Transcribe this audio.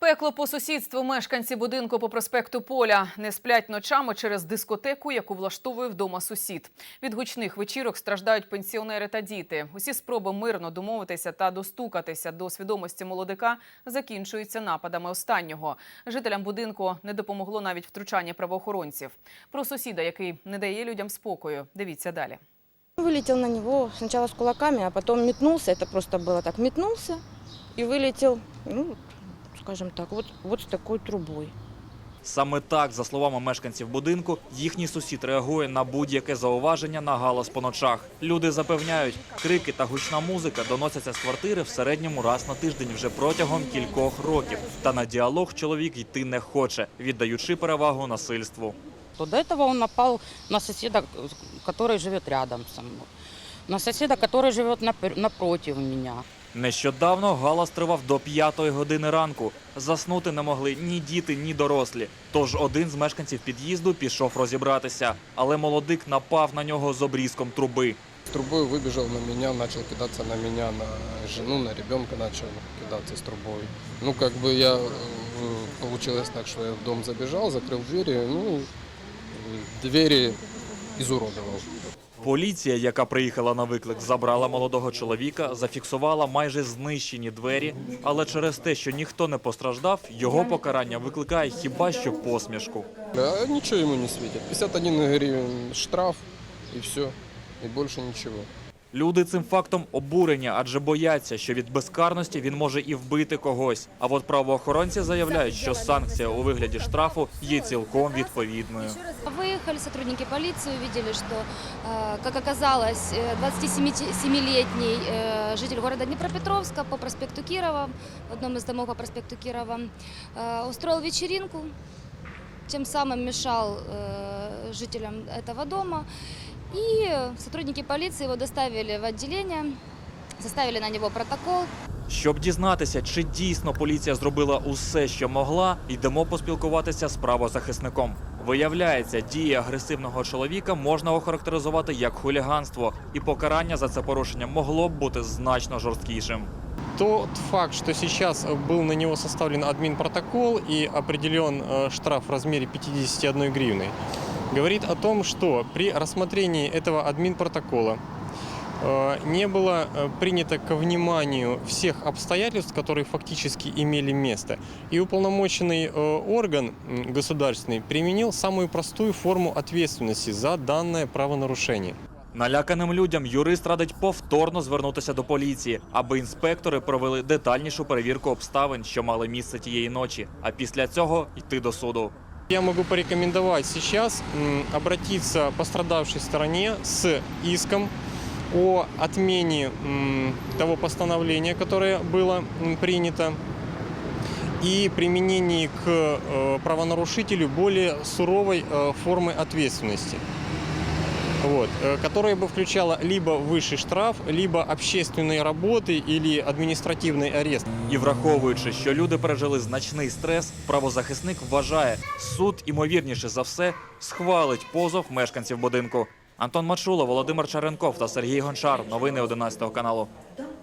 Пекло по сусідству мешканці будинку по проспекту Поля не сплять ночами через дискотеку, яку влаштовує вдома сусід. Від гучних вечірок страждають пенсіонери та діти. Усі спроби мирно домовитися та достукатися до свідомості молодика закінчуються нападами останнього. Жителям будинку не допомогло навіть втручання правоохоронців. Про сусіда, який не дає людям спокою. Дивіться далі. Вылетел на него сначала с кулаками, а потом метнулся. Это просто было так. Метнулся и вылетел, ну, скажем так, вот, вот с такой трубой. Саме так, за словами мешканців будинку, їхній сусід реагує на будь-яке зауваження на галас по ночах. Люди запевняють, крики та гучна музика доносяться з квартири в середньому раз на тиждень вже протягом кількох років. Та на діалог чоловік йти не хоче, віддаючи перевагу насильству. то до этого он напал на соседа, который живет рядом со мной. На соседа, который живет напр- напротив меня. Нещодавно галас тривав до п'ятої години ранку. Заснути не могли ні діти, ні дорослі. Тож один з мешканців під'їзду пішов розібратися, але молодик напав на нього з обрізком труби. С трубой выбежал на меня, начал кидаться на меня, на жену, на ребенка начал кидаться с трубой. Ну, как бы я, э, получилось так, что я в дом забежал, закрыл двери, ну, э, двери изуродовал. Поліція, яка приїхала на виклик, забрала молодого чоловіка, зафіксувала майже знищені двері, але через те, що ніхто не постраждав, його покарання викликає хіба що посмішку. А йому не світять. 51 гривень штраф і все, і більше ничего. Люди цим фактом обурені, адже бояться, що від безкарності він може і вбити когось. А от правоохоронці заявляють, що санкція у вигляді штрафу є цілком відповідною. Выехали сотрудники полиции, увидели, что, э, как оказалось, э, 27-летний э, житель города Днепропетровска по проспекту Кирова, в одном из домов по проспекту Кирова, э, устроил вечеринку, тем самым мешал э, жителям этого дома. И сотрудники полиции его доставили в отделение, составили на него протокол. Щоб дізнатися, чи дійсно поліція зробила усе, що могла, йдемо поспілкуватися з правозахисником. Виявляється, дії агресивного чоловіка можна охарактеризувати як хуліганство, і покарання за це порушення могло б бути значно жорсткішим. Тот факт, что сейчас был на него составлен админпротокол и определен э, штраф в размере 51 гривны, говорит о том, что при рассмотрении этого админпротокола э, не было э, принято ко вниманию всех обстоятельств, которые фактически имели место. И уполномоченный э, орган м, государственный применил самую простую форму ответственности за данное правонарушение. Наляканим людям юрист радить повторно звернутися до поліції, аби інспектори провели детальнішу перевірку обставин, що мали місце тієї ночі, а після цього йти до суду. Я могу порекомендовать сейчас м, обратиться пострадавшей стороне с иском о отмене м, того постановления, которое было м, принято, и применении к э, правонарушителю более суровой э, формы ответственности. Вот, э, которая бы включала либо высший штраф, либо общественные работы или административный арест. І враховуючи, що люди пережили значний стрес, правозахисник вважає, суд імовірніше за все схвалить позов мешканців будинку. Антон Мачула, Володимир Чаренков та Сергій Гончар. Новини 11 каналу.